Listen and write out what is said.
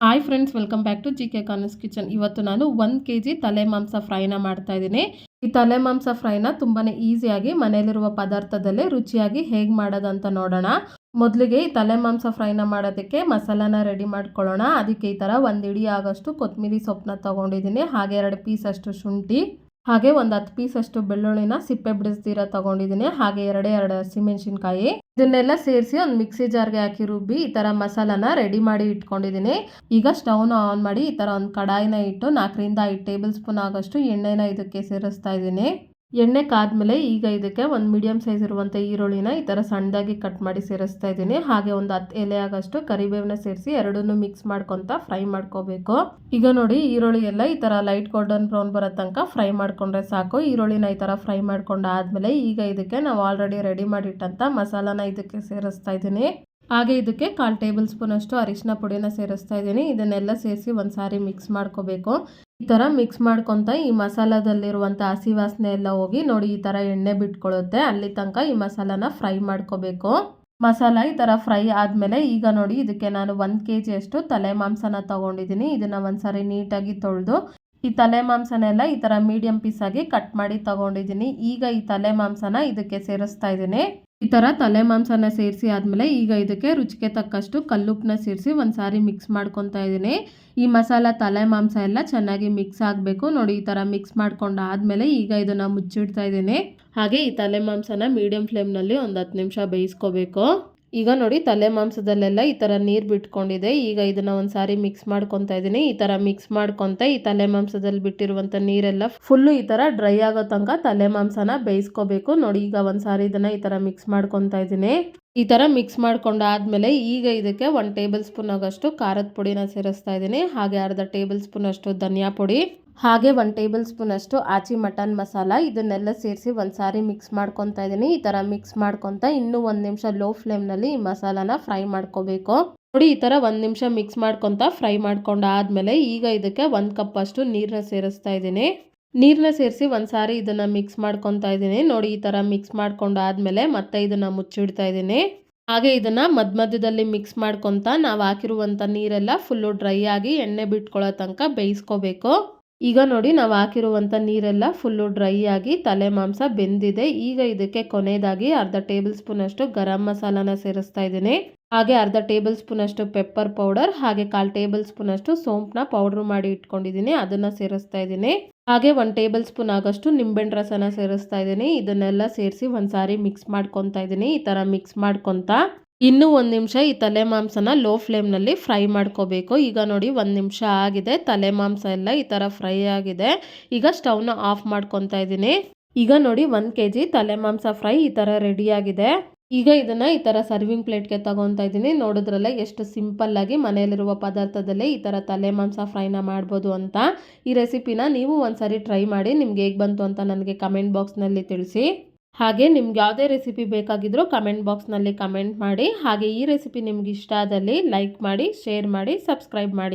Hi friends welcome back to G K ಕಾನಸ್ kitchen ಇವತ್ತು ನಾನು ಒಂದು ಕೆ ಜಿ ತಲೆ ಮಾಂಸ ಫ್ರೈನ ಮಾಡ್ತಾ ಇದ್ದೀನಿ. ಈ ತಲೆ ಮಾಂಸ ಫ್ರೈನ ತುಂಬಾ ಈಸಿಯಾಗಿ ಮನೆಯಲ್ಲಿರುವ ಪದಾರ್ಥದಲ್ಲೇ ರುಚಿಯಾಗಿ ಹೇಗೆ ಮಾಡೋದಂತ ನೋಡೋಣ. ಮೊದಲಿಗೆ ಈ ತಲೆ ಮಾಂಸ ಫ್ರೈನ ಮಾಡೋದಕ್ಕೆ ಮಸಾಲಾನ ರೆಡಿ ಮಾಡ್ಕೊಳ್ಳೋಣ. ಅದಕ್ಕೆ ಈ ಥರ ಒಂದು ಇಡಿ ಆಗೋಷ್ಟು ಕೊತ್ತಂಬರಿ ಸೊಪ್ಪನ್ನ ತೊಗೊಂಡಿದ್ದೀನಿ. ಹಾಗೆ ಎರಡು ಪೀಸ್ ಅಷ್ಟು ಶುಂಠಿ, ಹಾಗೆ ಒಂದು ಹತ್ತು ಅಷ್ಟು ಬೆಳ್ಳುಳ್ಳಿನ ಸಿಪ್ಪೆ ಬಿಡಿಸ್ದಿರ ತಗೊಂಡಿದ್ದೀನಿ. ಹಾಗೆ ಎರಡೇ ಎರಡು ಹಸಿಮೆಣಸಿನ್ಕಾಯಿ ಇದನ್ನೆಲ್ಲ ಸೇರಿಸಿ ಒಂದು ಮಿಕ್ಸಿ ಜಾರ್ಗೆ ಹಾಕಿ ರುಬ್ಬಿ ಈ ಥರ ಮಸಾಲಾನ ರೆಡಿ ಮಾಡಿ ಇಟ್ಕೊಂಡಿದ್ದೀನಿ. ಈಗ ಸ್ಟವ್ನ ಆನ್ ಮಾಡಿ ಈ ಥರ ಒಂದು ಕಡಾಯಿನ ಇಟ್ಟು ನಾಲ್ಕರಿಂದ ಐದು ಟೇಬಲ್ ಸ್ಪೂನ್ ಆಗೋಷ್ಟು ಎಣ್ಣೆನ ಇದಕ್ಕೆ ಸೇರಿಸ್ತಾ ಇದ್ದೀನಿ. ಎಣ್ಣೆ ಕಾದ್ಮೇಲೆ ಈಗ ಇದಕ್ಕೆ ಒಂದು ಮೀಡಿಯಮ್ ಸೈಜ್ ಇರುವಂಥ ಈರುಳ್ಳಿನ ಈ ಥರ ಸಣ್ಣದಾಗಿ ಕಟ್ ಮಾಡಿ ಸೇರಿಸ್ತಾ ಇದ್ದೀನಿ. ಹಾಗೆ ಒಂದು ಹತ್ತು ಎಲೆ ಆಗಷ್ಟು ಕರಿಬೇವನ್ನ ಸೇರಿಸಿ ಎರಡನ್ನು ಮಿಕ್ಸ್ ಮಾಡ್ಕೊತ ಫ್ರೈ ಮಾಡ್ಕೋಬೇಕು. ಈಗ ನೋಡಿ ಈರುಳ್ಳಿ ಎಲ್ಲ ಈ ಥರ ಲೈಟ್ ಗೋಲ್ಡನ್ ಬ್ರೌನ್ ಬರೋ ತನಕ ಫ್ರೈ ಮಾಡ್ಕೊಂಡ್ರೆ ಸಾಕು. ಈರುಳ್ಳಿನ ಈ ಥರ ಫ್ರೈ ಮಾಡ್ಕೊಂಡಾದ್ಮೇಲೆ ಈಗ ಇದಕ್ಕೆ ನಾವು ಆಲ್ರೆಡಿ ರೆಡಿ ಮಾಡಿಟ್ಟಂಥ ಮಸಾಲಾನ ಇದಕ್ಕೆ ಸೇರಿಸ್ತಾ ಇದ್ದೀನಿ. ಹಾಗೆ ಇದಕ್ಕೆ ಕಾಲು ಟೇಬಲ್ ಸ್ಪೂನ್ ಅಷ್ಟು ಅರಿಶಿನ ಪುಡಿನ ಸೇರಿಸ್ತಾ ಇದ್ದೀನಿ. ಇದನ್ನೆಲ್ಲ ಸೇರಿಸಿ ಒಂದು ಸಾರಿ ಮಿಕ್ಸ್ ಮಾಡ್ಕೋಬೇಕು. ಈ ಥರ ಮಿಕ್ಸ್ ಮಾಡ್ಕೊತ ಈ ಮಸಾಲದಲ್ಲಿರುವಂಥ ಹಸಿ ವಾಸನೆ ಎಲ್ಲ ಹೋಗಿ ನೋಡಿ ಈ ಥರ ಎಣ್ಣೆ ಬಿಟ್ಕೊಳ್ಳುತ್ತೆ ಅಲ್ಲಿ ತನಕ ಈ ಮಸಾಲಾನ ಫ್ರೈ ಮಾಡ್ಕೋಬೇಕು. ಮಸಾಲ ಈ ಥರ ಫ್ರೈ ಆದಮೇಲೆ ಈಗ ನೋಡಿ ಇದಕ್ಕೆ ನಾನು ಒಂದು ಕೆ ಜಿಯಷ್ಟು ತಲೆ ಮಾಂಸನ ತೊಗೊಂಡಿದ್ದೀನಿ. ಇದನ್ನು ಒಂದ್ಸರಿ ನೀಟಾಗಿ ತೊಳೆದು ಈ ತಲೆ ಮಾಂಸನೆಲ್ಲ ಈ ಥರ ಮೀಡಿಯಂ ಪೀಸಾಗಿ ಕಟ್ ಮಾಡಿ ತೊಗೊಂಡಿದ್ದೀನಿ. ಈಗ ಈ ತಲೆ ಮಾಂಸನ ಇದಕ್ಕೆ ಸೇರಿಸ್ತಾ ಇದ್ದೀನಿ. ಈ ಥರ ತಲೆ ಮಾಂಸನ ಸೇರಿಸಿ ಆದಮೇಲೆ ಈಗ ಇದಕ್ಕೆ ರುಚಿಗೆ ತಕ್ಕಷ್ಟು ಕಲ್ಲುಪ್ಪನ್ನ ಸೇರಿಸಿ ಒಂದು ಸಾರಿ ಮಿಕ್ಸ್ ಮಾಡ್ಕೊತಾ ಇದ್ದೀನಿ. ಈ ಮಸಾಲ, ತಲೆ ಮಾಂಸ ಎಲ್ಲ ಚೆನ್ನಾಗಿ ಮಿಕ್ಸ್ ಆಗಬೇಕು. ನೋಡಿ ಈ ಥರ ಮಿಕ್ಸ್ ಮಾಡ್ಕೊಂಡು ಆದಮೇಲೆ ಈಗ ಇದನ್ನು ಮುಚ್ಚಿಡ್ತಾ ಇದ್ದೀನಿ. ಹಾಗೆ ಈ ತಲೆ ಮಾಂಸನ ಮೀಡಿಯಂ ಫ್ಲೇಮ್ನಲ್ಲಿ ಒಂದು ಹತ್ತು ನಿಮಿಷ ಬೇಯಿಸ್ಕೋಬೇಕು. ಈಗ ನೋಡಿ ತಲೆ ಮಾಂಸದಲ್ಲೆಲ್ಲ ಈ ಥರ ನೀರು ಬಿಟ್ಕೊಂಡಿದೆ. ಈಗ ಇದನ್ನು ಒಂದು ಸಾರಿ ಮಿಕ್ಸ್ ಮಾಡ್ಕೊತಾ ಇದ್ದೀನಿ. ಈ ಥರ ಮಿಕ್ಸ್ ಮಾಡ್ಕೊತ ಈ ತಲೆ ಮಾಂಸದಲ್ಲಿ ಬಿಟ್ಟಿರುವಂಥ ನೀರೆಲ್ಲ ಫುಲ್ಲು ಈ ಥರ ಡ್ರೈ ಆಗೋ ತನಕ ತಲೆ ಮಾಂಸನ ಬೇಯಿಸ್ಕೋಬೇಕು. ನೋಡಿ ಈಗ ಒಂದು ಸಾರಿ ಇದನ್ನು ಈ ಥರ ಮಿಕ್ಸ್ ಮಾಡ್ಕೊತಾ ಇದ್ದೀನಿ. ಈ ಥರ ಮಿಕ್ಸ್ ಮಾಡ್ಕೊಂಡಾದಮೇಲೆ ಈಗ ಇದಕ್ಕೆ ಒಂದು ಟೇಬಲ್ ಸ್ಪೂನ್ ಆಗೋಷ್ಟು ಖಾರದ ಪುಡಿನ ಸೇರಿಸ್ತಾ ಇದ್ದೀನಿ. ಹಾಗೆ ಅರ್ಧ ಟೇಬಲ್ ಸ್ಪೂನ್ ಅಷ್ಟು ಧನಿಯಾ ಪುಡಿ. ಹಾಗೆ ಒಂದು ಟೇಬಲ್ ಸ್ಪೂನ್ ಅಷ್ಟು ಆಚಿ ಮಟನ್ ಮಸಾಲ ಇದನ್ನೆಲ್ಲ ಸೇರಿಸಿ ಒಂದು ಸಾರಿ ಮಿಕ್ಸ್ ಮಾಡ್ಕೊತಾ ಇದ್ದೀನಿ ಈ ಥರ ಮಿಕ್ಸ್ ಮಾಡ್ಕೊತಾ ಇನ್ನೂ ಒಂದು ನಿಮಿಷ ಲೋ ಫ್ಲೇಮ್ನಲ್ಲಿ ಈ ಮಸಾಲಾನ ಫ್ರೈ ಮಾಡ್ಕೋಬೇಕು. ನೋಡಿ, ಈ ಥರ ಒಂದು ನಿಮಿಷ ಮಿಕ್ಸ್ ಮಾಡ್ಕೊತಾ ಫ್ರೈ ಮಾಡ್ಕೊಂಡಾದ್ಮೇಲೆ ಈಗ ಇದಕ್ಕೆ ಒಂದು ಕಪ್ ಅಷ್ಟು ನೀರನ್ನ ಸೇರಿಸ್ತಾ ಇದ್ದೀನಿ ನೀರನ್ನ ಸೇರಿಸಿ ಒಂದು ಸಾರಿ ಇದನ್ನು ಮಿಕ್ಸ್ ಮಾಡ್ಕೊತಾ ಇದ್ದೀನಿ ನೋಡಿ, ಈ ಥರ ಮಿಕ್ಸ್ ಮಾಡ್ಕೊಂಡಾದ್ಮೇಲೆ ಮತ್ತೆ ಇದನ್ನು ಮುಚ್ಚಿಡ್ತಾ ಇದ್ದೀನಿ ಹಾಗೆ ಇದನ್ನು ಮಧ್ಯ ಮಧ್ಯದಲ್ಲಿ ಮಿಕ್ಸ್ ಮಾಡ್ಕೊತಾ ನಾವು ಹಾಕಿರುವಂಥ ನೀರೆಲ್ಲ ಫುಲ್ಲು ಡ್ರೈ ಆಗಿ ಎಣ್ಣೆ ಬಿಟ್ಕೊಳ್ಳೋ ತನಕ ಬೇಯಿಸ್ಕೋಬೇಕು. ಈಗ ನೋಡಿ ನಾವು ಹಾಕಿರುವಂಥ ನೀರೆಲ್ಲ ಫುಲ್ಲು ಡ್ರೈ ಆಗಿ ತಲೆ ಮಾಂಸ ಬೆಂದಿದೆ. ಈಗ ಇದಕ್ಕೆ ಕೊನೆಯದಾಗಿ ಅರ್ಧ ಟೇಬಲ್ ಸ್ಪೂನ್ ಅಷ್ಟು ಗರಂ ಮಸಾಲಾನ ಸೇರಿಸ್ತಾ ಇದ್ದೀನಿ. ಹಾಗೆ ಅರ್ಧ ಟೇಬಲ್ ಸ್ಪೂನ್ ಅಷ್ಟು ಪೆಪ್ಪರ್ ಪೌಡರ್ ಹಾಗೆ ಕಾಲು ಟೇಬಲ್ ಸ್ಪೂನ್ ಅಷ್ಟು ಸೋಂಪನ್ನ ಪೌಡ್ರ್ ಮಾಡಿ ಇಟ್ಕೊಂಡಿದ್ದೀನಿ. ಅದನ್ನು ಸೇರಿಸ್ತಾ ಇದ್ದೀನಿ. ಹಾಗೆ ಒಂದು ಟೇಬಲ್ ಸ್ಪೂನ್ ಆಗಷ್ಟು ನಿಂಬೆಹಣ್ಣು ರಸನ ಸೇರಿಸ್ತಾ ಇದ್ದೀನಿ. ಇದನ್ನೆಲ್ಲ ಸೇರಿಸಿ ಒಂದು ಸಾರಿ ಮಿಕ್ಸ್ ಮಾಡ್ಕೊತಾ ಇದ್ದೀನಿ. ಈ ಥರ ಮಿಕ್ಸ್ ಮಾಡ್ಕೊತಾ ಇನ್ನೂ ಒಂದು ನಿಮಿಷ ಈ ತಲೆ ಮಾಂಸನ ಲೋ ಫ್ಲೇಮ್ನಲ್ಲಿ ಫ್ರೈ ಮಾಡ್ಕೋಬೇಕು. ಈಗ ನೋಡಿ ಒಂದು ನಿಮಿಷ ಆಗಿದೆ. ತಲೆ ಮಾಂಸ ಎಲ್ಲ ಈ ಥರ ಫ್ರೈ ಆಗಿದೆ. ಈಗ ಸ್ಟವ್ನ ಆಫ್ ಮಾಡ್ಕೊತಾ ಇದ್ದೀನಿ. ಈಗ ನೋಡಿ ಒಂದು ಕೆ ಜಿ ತಲೆ ಮಾಂಸ ಫ್ರೈ ಈ ಥರ ರೆಡಿಯಾಗಿದೆ ಈಗ ಇದನ್ನು ಈ ಥರ ಸರ್ವಿಂಗ್ ಪ್ಲೇಟ್ಗೆ ತಗೊತಾ ಇದ್ದೀನಿ. ನೋಡಿದ್ರಲ್ಲ ಎಷ್ಟು ಸಿಂಪಲ್ಲಾಗಿ ಮನೆಯಲ್ಲಿರುವ ಪದಾರ್ಥದಲ್ಲೇ ಈ ಥರ ತಲೆ ಮಾಂಸ ಫ್ರೈನ ಮಾಡ್ಬೋದು ಅಂತ. ಈ ರೆಸಿಪಿನ ನೀವು ಒಂದ್ಸರಿ ಟ್ರೈ ಮಾಡಿ ನಿಮ್ಗೆ ಹೇಗೆ ಬಂತು ಅಂತ ನನಗೆ ಕಮೆಂಟ್ ಬಾಕ್ಸ್ನಲ್ಲಿ ತಿಳಿಸಿ. ಹಾಗೆ ನಿಮ್ಗೆ ಯಾವುದೇ ರೆಸಿಪಿ ಬೇಕಾಗಿದ್ದರೂ ಕಮೆಂಟ್ ಬಾಕ್ಸ್ನಲ್ಲಿ ಕಮೆಂಟ್ ಮಾಡಿ, ಹಾಗೆ ಈ ರೆಸಿಪಿ ನಿಮ್ಗೆ ಇಷ್ಟ ಆದಲ್ಲಿ ಲೈಕ್ ಮಾಡಿ ಶೇರ್ ಮಾಡಿ ಸಬ್ಸ್ಕ್ರೈಬ್ ಮಾಡಿ.